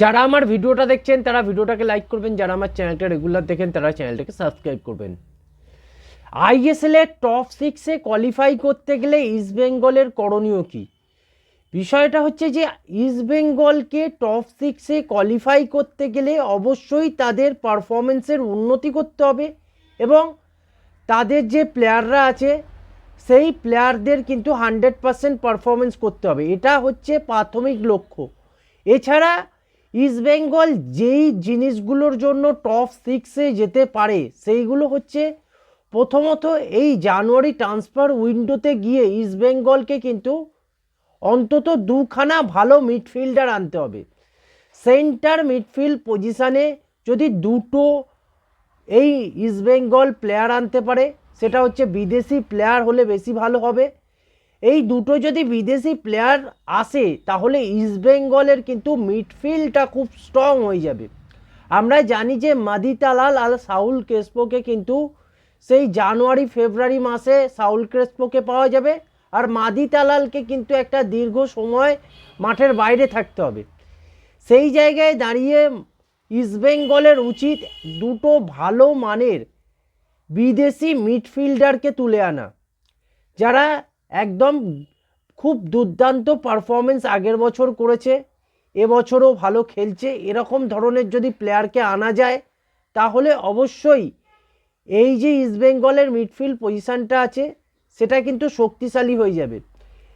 যারা আমার ভিডিওটা দেখছেন, তারা ভিডিওটাকে লাইক করবেন। যারা আমার চ্যানেলটা রেগুলার দেখেন, তারা চ্যানেলটাকে সাবস্ক্রাইব করবেন। আইএসএল এর টপ সিক্সে কোয়ালিফাই করতে গেলে ইস্ট বেঙ্গলের করণীয় কী? বিষয়টা হচ্ছে যে ইস্ট বেঙ্গলকে টপ সিক্সে কোয়ালিফাই করতে গেলে অবশ্যই তাদের পারফরমেন্সের উন্নতি করতে হবে এবং তাদের যে প্লেয়াররা আছে, সেই প্লেয়ারদের কিন্তু হান্ড্রেড পারসেন্ট পারফরমেন্স করতে হবে। এটা হচ্ছে প্রাথমিক লক্ষ্য। এছাড়া ইস্ট বেঙ্গল যেই জিনিসগুলোর জন্য টপ সিক্সে যেতে পারে, সেইগুলো হচ্ছে প্রথমত এই জানুয়ারি ট্রান্সফার উইন্ডোতে গিয়ে ইস্ট বেঙ্গলকে কিন্তু অন্তত দুখানা ভালো মিডফিল্ডার আনতে হবে। সেন্টার মিডফিল্ড পজিশানে যদি দুটো এই ইস্টবেঙ্গল প্লেয়ার আনতে পারে, সেটা হচ্ছে বিদেশি প্লেয়ার হলে বেশি ভালো হবে। এই দুটো যদি বিদেশি প্লেয়ার আসে, তাহলে ইস্টবেঙ্গলের কিন্তু মিডফিল্ডটা খুব স্ট্রং হয়ে যাবে। আমরা জানি যে মাদিতালাল আর সাউল ক্রেসপোকে কিন্তু সেই জানুয়ারি, ফেব্রুয়ারি মাসে সাউল ক্রেসপোকে পাওয়া যাবে আর মাদিতালালকে কিন্তু একটা দীর্ঘ সময় মাঠের বাইরে থাকতে হবে। সেই জায়গায় দাঁড়িয়ে ইস্টবেঙ্গলের উচিত দুটো ভালো মানের বিদেশি মিডফিল্ডারকে তুলে আনা। যারা একদম খুব দুর্দান্ত পারফরমেন্স আগের বছর করেছে এবছরও ভালো খেলছে। এরকম ধরনের যদি প্লেয়ারকে আনা যায়, তাহলে অবশ্যই এই যে ইস্টবেঙ্গলের মিডফিল্ড পজিশানটা আছে, সেটা কিন্তু শক্তিশালী হয়ে যাবে।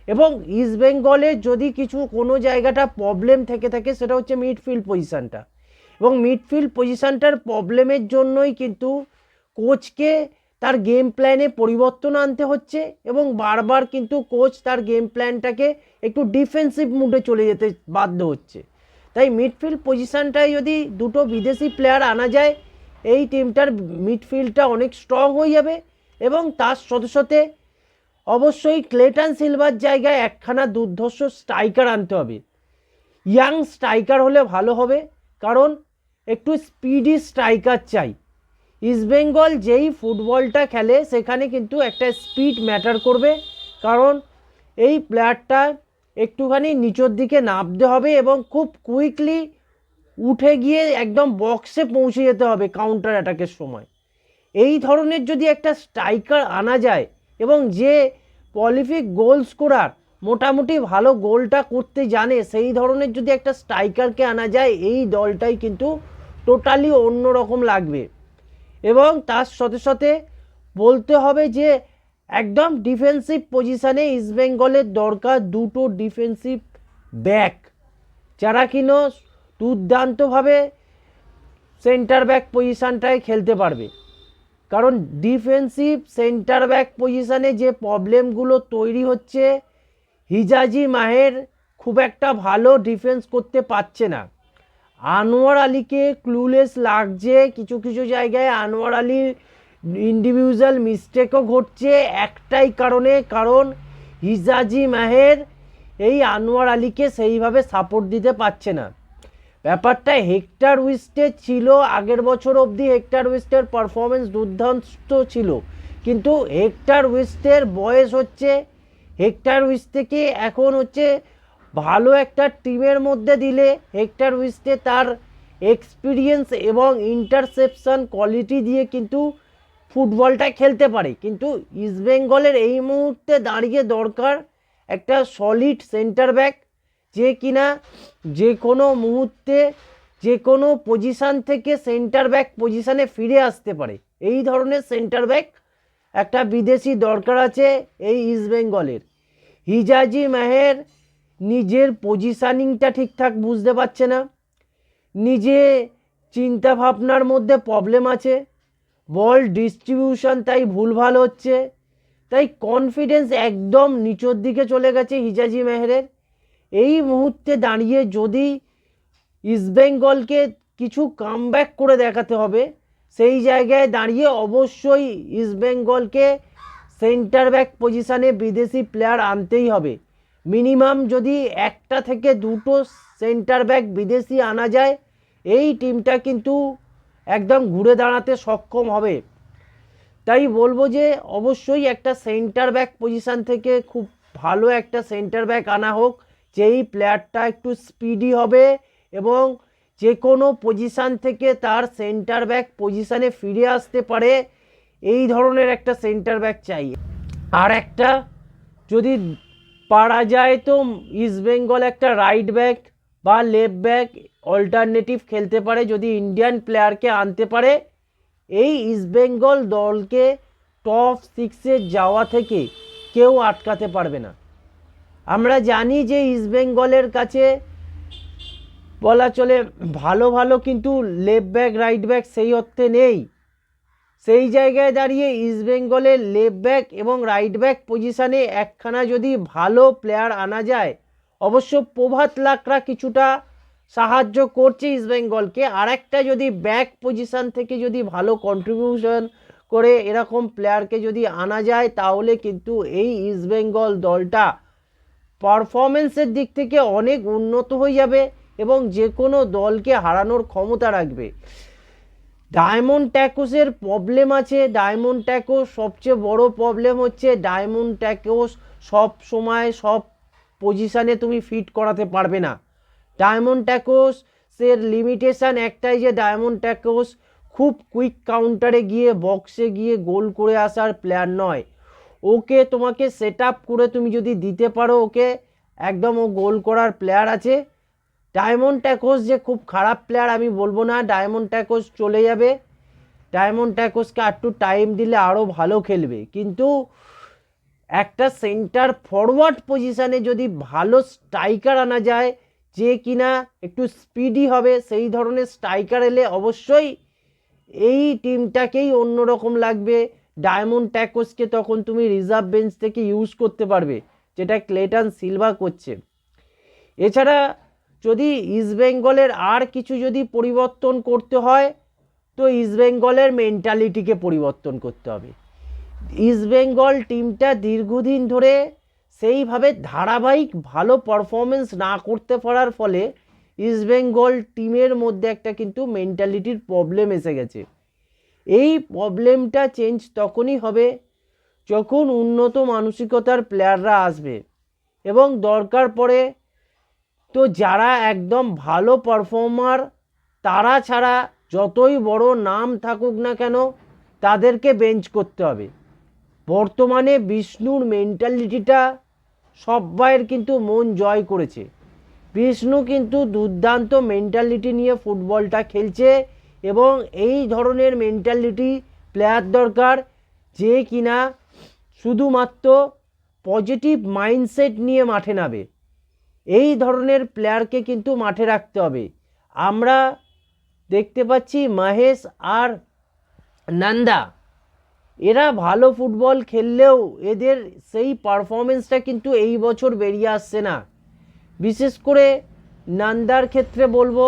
এবং ইস্টবেঙ্গলের যদি কিছু কোনো জায়গাটা প্রবলেম থেকে থাকে, সেটা হচ্ছে মিডফিল্ড পজিশানটা এবং মিডফিল্ড পজিশানটার প্রবলেমের জন্যই কিন্তু কোচকে তার গেম প্ল্যানে পরিবর্তন আনতে হচ্ছে এবং বারবার কিন্তু কোচ তার গেম প্ল্যানটাকে একটু ডিফেন্সিভ মুডে চলে যেতে বাধ্য হচ্ছে। তাই মিডফিল্ড পজিশানটায় যদি দুটো বিদেশি প্লেয়ার আনা যায়, এই টিমটার মিডফিল্ডটা অনেক স্ট্রং হয়ে যাবে এবং তার সাথে সাথে অবশ্যই ক্লেটন সিলভার জায়গায় একখানা দুর্ধর্ষ স্ট্রাইকার আনতে হবে। ইয়াং স্ট্রাইকার হলে ভালো হবে, কারণ একটু স্পিডি স্ট্রাইকার চাই। ইস্টবেঙ্গল যেই ফুটবলটা খেলে, সেখানে কিন্তু একটা স্পিড ম্যাটার করবে। কারণ এই প্লেয়ারটা একটুখানি নিচের দিকে নামতে হবে এবং খুব কুইকলি উঠে গিয়ে একদম বক্সে পৌঁছে যেতে হবে কাউন্টার অ্যাটাকের সময়। এই ধরনের যদি একটা স্ট্রাইকার আনা যায় এবং যে পলিফিক গোল স্কোরার মোটামুটি ভালো গোলটা করতে জানে, সেই ধরনের যদি একটা স্ট্রাইকারকে আনা যায়, এই দলটাই কিন্তু টোটালি অন্যরকম লাগবে। এবং তার সাথে সাথে বলতে হবে যে একদম ডিফেন্সিভ পজিশানে ইস্টবেঙ্গলের দরকার দুটো ডিফেন্সিভ ব্যাক যারা কিনা দুর্দান্তভাবে সেন্টার ব্যাক পজিশানটায় খেলতে পারবে। কারণ ডিফেন্সিভ সেন্টার ব্যাক পজিশানে যে প্রবলেমগুলো তৈরি হচ্ছে, হিজাজি মাহের খুব একটা ভালো ডিফেন্স করতে পারছে না। আনোয়ার আলীকে ক্লুলেস লাগছে, কিছু কিছু জায়গায় আনোয়ার আলীর ইন্ডিভিজুয়াল মিস্টেকও ঘটছে একটাই কারণে, কারণ হিজাজি মাহের এই আনোয়ার আলীকে সেইভাবে সাপোর্ট দিতে পারছে না। ব্যাপারটা হেক্টার উইস্টের ছিল, আগের বছর অবধি হেক্টার উইস্টের পারফরমেন্স দুর্দান্ত ছিল। কিন্তু হেক্টার উইস্টের বয়স হচ্ছে, হেক্টার উইস্ট থেকে এখন হচ্ছে ভালো একটা টিমের মধ্যে দিলে হেক্টার উইস্টে তার এক্সপিরিয়েন্স এবং ইন্টারসেপশন কোয়ালিটি দিয়ে কিন্তু ফুটবলটা খেলতে পারে। কিন্তু ইস্টবেঙ্গলের এই মুহূর্তে দাঁড়িয়ে দরকার একটা সলিড সেন্টার ব্যাক যে কিনা যে কোনো মুহূর্তে যে কোনো পজিশান থেকে সেন্টার ব্যাক পজিশানে ফিরে আসতে পারে। এই ধরনের সেন্টার ব্যাক একটা বিদেশি দরকার আছে এই ইস্টবেঙ্গলের হিজাজি মেহের নিজের পজিশানিংটা ঠিকঠাক বুঝতে পারছে না। নিজে চিন্তা ভাবনার মধ্যে প্রবলেম আছে। বল ডিস্ট্রিবিউশন তাই ভুলভাল হচ্ছে। তাই কনফিডেন্স একদম নিচের দিকে চলে গেছে হিজাজি মেহেরের। এই মুহূর্তে দাঁড়িয়ে যদি ইস্টবেঙ্গলকে কিছু কামব্যাক করে দেখাতে হবে, সেই জায়গায় দাঁড়িয়ে অবশ্যই ইস্টবেঙ্গলকে সেন্টার ব্যাক পজিশানে বিদেশি প্লেয়ার আনতেই হবে। মিনিমাম যদি একটা থেকে দুটো সেন্টার ব্যাক বিদেশি আনা যায়, এই টিমটা কিন্তু একদম ঘুরে দাঁড়াতে সক্ষম হবে। তাই বলব যে অবশ্যই একটা সেন্টার ব্যাক পজিশান থেকে খুব ভালো একটা সেন্টার ব্যাক আনা হোক, যেই প্লেয়ারটা একটু স্পিডি হবে এবং যে কোনো পজিশান থেকে তার সেন্টার ব্যাক পজিশানে ফিরে আসতে পারে, এই ধরনের একটা সেন্টার ব্যাক চাই। আর একটা যদি পারা যায় তো ইস্টবেঙ্গল একটা রাইট ব্যাক বা লেফট ব্যাক অল্টারনেটিভ খেলতে পারে, যদি ইন্ডিয়ান প্লেয়ারকে আনতে পারে। এই ইস্টবেঙ্গল দলকে টপ সিক্সে যাওয়া থেকে কেউ আটকাতে পারবে না। আমরা জানি যে ইস্টবেঙ্গলের কাছে বলা চলে ভালো ভালো কিন্তু লেফট ব্যাক রাইট ব্যাক সেই অর্থে নেই। সেই জায়গায় দাঁড়িয়ে ইস্টবেঙ্গলের লেফট ব্যাক এবং রাইট ব্যাক পজিশানে একখানা যদি ভালো প্লেয়ার আনা যায়, অবশ্য প্রভাত লাকড়া কিছুটা সাহায্য করছে ইস্টবেঙ্গলকে আর একটা যদি ব্যাক পজিশান থেকে যদি ভালো কন্ট্রিবিউশন করে এরকম প্লেয়ারকে যদি আনা যায়, তাহলে কিন্তু এই ইস্টবেঙ্গল দলটা পারফরমেন্সের দিক থেকে অনেক উন্নত হয়ে যাবে এবং যে কোনো দলকে হারানোর ক্ষমতা রাখবে। ডায়মন্ড ট্যাকোসের প্রবলেম আছে। ডায়মন্ড ট্যাকোস সবচেয়ে বড় প্রবলেম হচ্ছে ডায়মন্ড ট্যাকোস সব সময় সব পজিশানে তুমি ফিট করাতে পারবে না। ডায়মন্ড ট্যাকোস এর লিমিটেশান একটাই যে ডায়মন্ড ট্যাকোস খুব কুইক কাউন্টারে গিয়ে বক্সে গিয়ে গোল করে আসার প্লেয়ার নয়। ওকে তোমাকে সেট করে তুমি যদি দিতে পারো, ওকে একদম ও গোল করার প্লেয়ার আছে। ডায়মন্ড ট্যাকোস যে খুব খারাপ প্লেয়ার আমি বলব না। ডায়মন্ড ট্যাকোস চলে যাবে। ডায়মন্ড ট্যাকোসকে একটু টাইম দিলে আরও ভালো খেলবে। কিন্তু একটা সেন্টার ফরওয়ার্ড পজিশানে যদি ভালো স্ট্রাইকার আনা যায়, যে কিনা একটু স্পিডি হবে, সেই ধরনের স্ট্রাইকার এলে অবশ্যই এই টিমটাকেই অন্যরকম লাগবে। ডায়মন্ড ট্যাকোসকে তখন তুমি রিজার্ভ বেঞ্চ থেকে ইউজ করতে পারবে, যেটা ক্লেটন সিলভা করছে। এছাড়া যদি ইস্টবেঙ্গলের আর কিছু যদি পরিবর্তন করতে হয়, তো ইস্টবেঙ্গলের মেন্টালিটিকে পরিবর্তন করতে হবে। ইস্টবেঙ্গল টিমটা দীর্ঘদিন ধরে সেইভাবে ধারাবাহিক ভালো পারফরমেন্স না করতে পারার ফলে ইস্টবেঙ্গল টিমের মধ্যে একটা কিন্তু মেন্টালিটির প্রবলেম এসে গেছে। এই প্রবলেমটা চেঞ্জ তখনই হবে যখন উন্নত মানসিকতার প্লেয়াররা আসবে এবং দরকার পড়ে তো যারা একদম ভালো পারফর্মার তারা ছাড়া যতই বড় নাম থাকুক না কেন, তাদেরকে বেঞ্চ করতে হবে। বর্তমানে বিষ্ণুর মেন্টালিটিটা সব্বাইয়ের কিন্তু মন জয় করেছে। বিষ্ণু কিন্তু দুর্দান্ত মেন্টালিটি নিয়ে ফুটবলটা খেলছে এবং এই ধরনের মেন্টালিটি প্লেয়ার দরকার যে কিনা শুধুমাত্র পজিটিভ মাইন্ডসেট নিয়ে মাঠে নামে। এই ধরনের প্লেয়ারকে কিন্তু মাঠে রাখতে হবে। আমরা দেখতে পাচ্ছি মহেশ আর নন্দা। এরা ভালো ফুটবল খেললেও এদের সেই পারফরমেন্সটা কিন্তু এই বছর বেরিয়ে আসছে না। বিশেষ করে নান্দার ক্ষেত্রে বলব,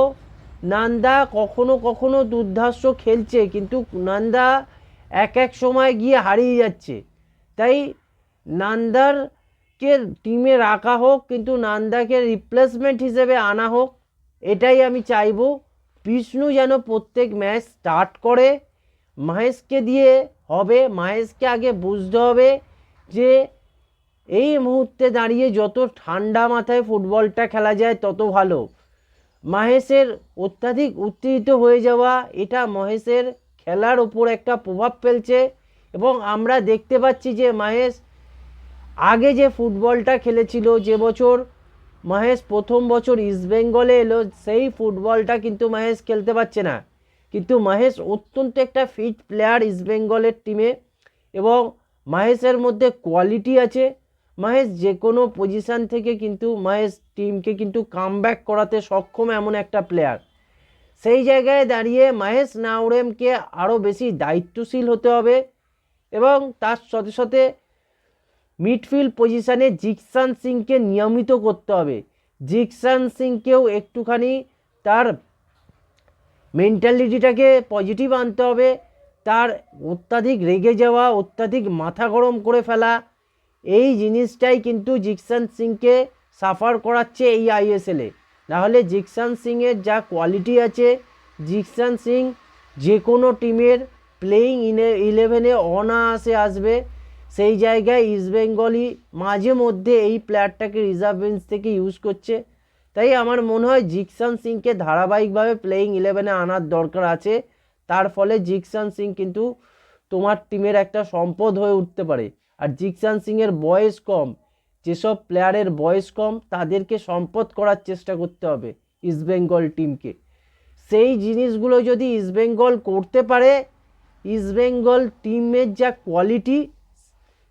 নান্দা কখনো কখনো দুর্ধার্ষ খেলছে, কিন্তু নান্দা এক এক সময় গিয়ে হারিয়ে যাচ্ছে। তাই নান্দারকে টিমে রাখা হোক, কিন্তু নান্দাকে রিপ্লেসমেন্ট হিসেবে আনা হোক, এটাই আমি চাইব। বিষ্ণু যেন প্রত্যেক ম্যাচ স্টার্ট করে। মহেশকে দিয়ে হবে, মহেশকে আগে বুঝতে হবে যে এই মুহূর্তে দাঁড়িয়ে যত ঠান্ডা মাথায় ফুটবলটা খেলা যায়, তত ভালো। মহেশের অত্যাধিক উত্তেজিত হয়ে যাওয়া, এটা মহেশের খেলার ওপর একটা প্রভাব ফেলছে এবং আমরা দেখতে পাচ্ছি যে মহেশ আগে যে ফুটবলটা খেলেছিল, যে বছর মহেশ প্রথম বছর ইস্টবেঙ্গলে এলো, সেই ফুটবলটা কিন্তু মহেশ খেলতে পারছে না। কিন্তু মহেশ অত্যন্ত একটা ফিট প্লেয়ার ইস্টবেঙ্গলের টিমে এবং মহেশের মধ্যে কোয়ালিটি আছে। মহেশ যে কোনো পজিশান থেকে কিন্তু মহেশ টিমকে কিন্তু কামব্যাক করাতে সক্ষম এমন একটা প্লেয়ার সেই জায়গায় দাঁড়িয়ে মহেশ নাওরেমকে আরও বেশি দায়িত্বশীল হতে হবে এবং তার সাথে সাথে মিডফিল্ড পজিশানে জিকসান সিংকে নিয়মিত করতে হবে। জিকসান সিংকেও একটুখানি তার মেন্টালিটিটাকে পজিটিভ আনতে হবে। তার অত্যাধিক রেগে যাওয়া, অত্যাধিক মাথা গরম করে ফেলা, এই জিনিসটাই কিন্তু জিকসান সিংকে সাফার করাচ্ছে এই আইএসএলে নাহলে জিকসান সিংয়ের যা কোয়ালিটি আছে, জিকসান সিং যে কোনো টিমের প্লেয়িং ইলেভেনে অনায়াসে আসবে। সেই জায়গায় ইস্ট ইস্টবেঙ্গলই মাঝে মধ্যে এই প্লেয়ারটাকে রিজার্ভ বেঞ্চ থেকে ইউজ করছে। তাই আমার মনে হয় জিকসান সিংকে ধারাবাহিকভাবে প্লেয়িং ইলেভেনে আনার দরকার আছে। তার ফলে জিকসান সিং কিন্তু তোমার টিমের একটা সম্পদ হয়ে উঠতে পারে। আর জিকসান সিংয়ের বয়স কম, যেসব প্লেয়ারের বয়স কম, তাদেরকে সম্পদ করার চেষ্টা করতে হবে ইস্টবেঙ্গল টিমকে সেই জিনিসগুলো যদি ইস্টবেঙ্গল করতে পারে ইস্টবেঙ্গল টিমের যা কোয়ালিটি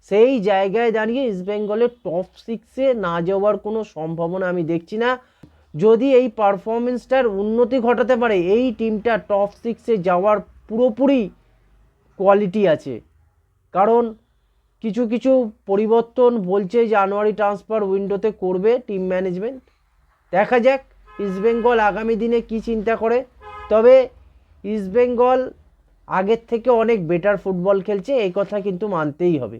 সেই জায়গায় দাঁড়িয়ে ইস্টবেঙ্গলের টপ সিক্সে না যাওয়ার কোনো সম্ভাবনা আমি দেখছি না। যদি এই পারফরমেন্সটার উন্নতি ঘটাতে পারে, এই টিমটা টপ সিক্সে যাওয়ার পুরোপুরি কোয়ালিটি আছে। কারণ কিছু কিছু পরিবর্তন বলছে জানুয়ারি ট্রান্সফার উইন্ডোতে করবে টিম ম্যানেজমেন্ট দেখা যাক ইস্টবেঙ্গল আগামী দিনে কি চিন্তা করে। তবে ইস্টবেঙ্গল আগের থেকে অনেক বেটার ফুটবল খেলছে, এই কথা কিন্তু মানতেই হবে।